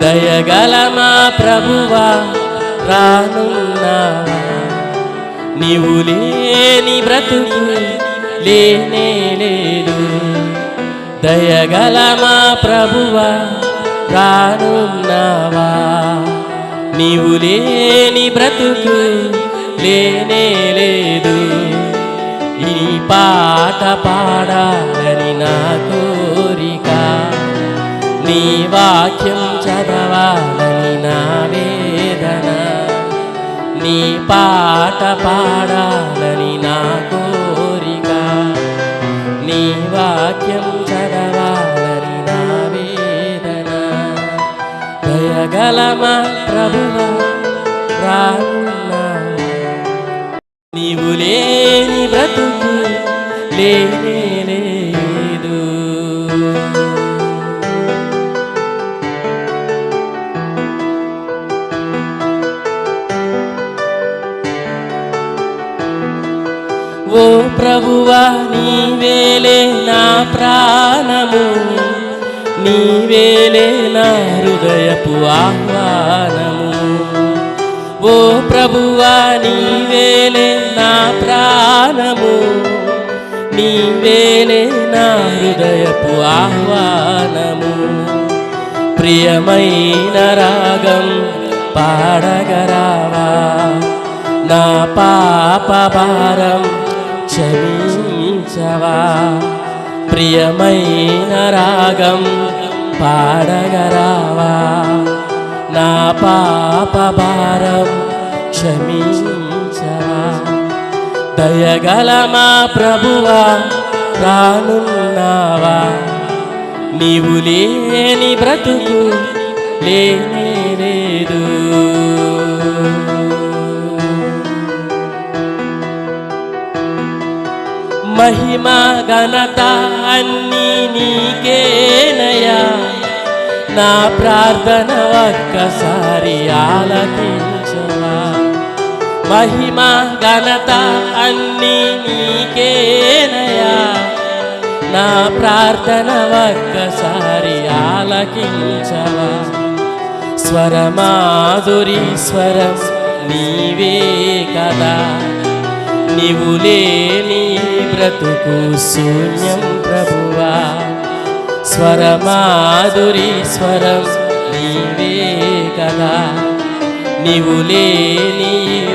దయగల మా ప్రభువా? రానున్నావా నీవు లేని బ్రతుకు లేనే లేదు. దయగల మా ప్రభువా? రానున్నావా? నీవు లేని బ్రతుకు లేనే లేదు. ఈ పాట పాడాలని నా కోరిక నీ వాక్యం చదవాలని నా వేదన. నీ పాట పాడాలని నా కోరిక. నీ వాక్యం చదవాలని నా వేదన. దయగలమ ప్రభువ రానున్నా నీవు లేని బ్రతుకు లేని ఓ ప్రభువా నీవేలే నా ప్రాణము. నీవేలే నా హృదయపు ఆహ్వానము. ఓ ప్రభువా నీవేలే నా ప్రాణము. నీవేలే నా హృదయపు ఆహ్వానము. ప్రియమైన రాగం పాడగరావా. నా పాప భారం క్షమించవా? ప్రియమైన రాగం పాడగరావా? నా పాప భారం క్షమించవా? దయగల మా ప్రభువా రానున్నావా? నీవు లేని బ్రతుకు లేనే లేదు. మహిమ ఘనత అన్నీ నీకేనయా నా ప్రార్థన ఒక్కసారి ఆలకించవా మహిమ ఘనత అన్నీ నీకేనయా నా ప్రార్థన ఒక్కసారి ఆలకించవా స్వరమాధురి స్వరం నీవే కదా. నీవు లేని బ్రతుకు శూన్యం ప్రభువా. స్వరమాధురి స్వరం నీవే కదా. నీవు లేని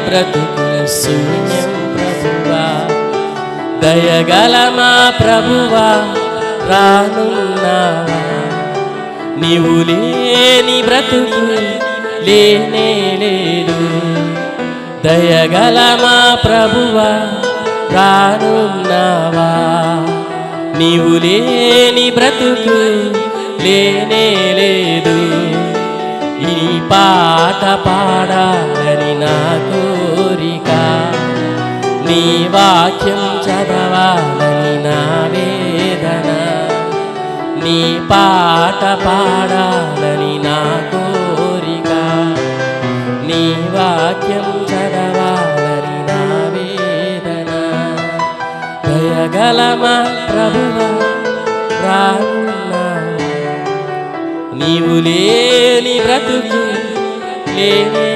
బ్రతుకు శూన్యం ప్రభువా. దయగల మా ప్రభువా రానున్నావా నీవు లేని బ్రతుకు లేనే లే దయగల మా ప్రభువా? రానున్నావా? నీవు లేని బ్రతుకు లేనే లేదు. ఈ పాట పాడాలని నా కోరిక. నీ వాక్యం చదవాలని నా వేదన. నీ పాట పాడాలి వాక్యం చదవాలని నా వేదన. దయగలమా ప్రభువ? రానున్నా నీవు లేని బ్రతుకు లేని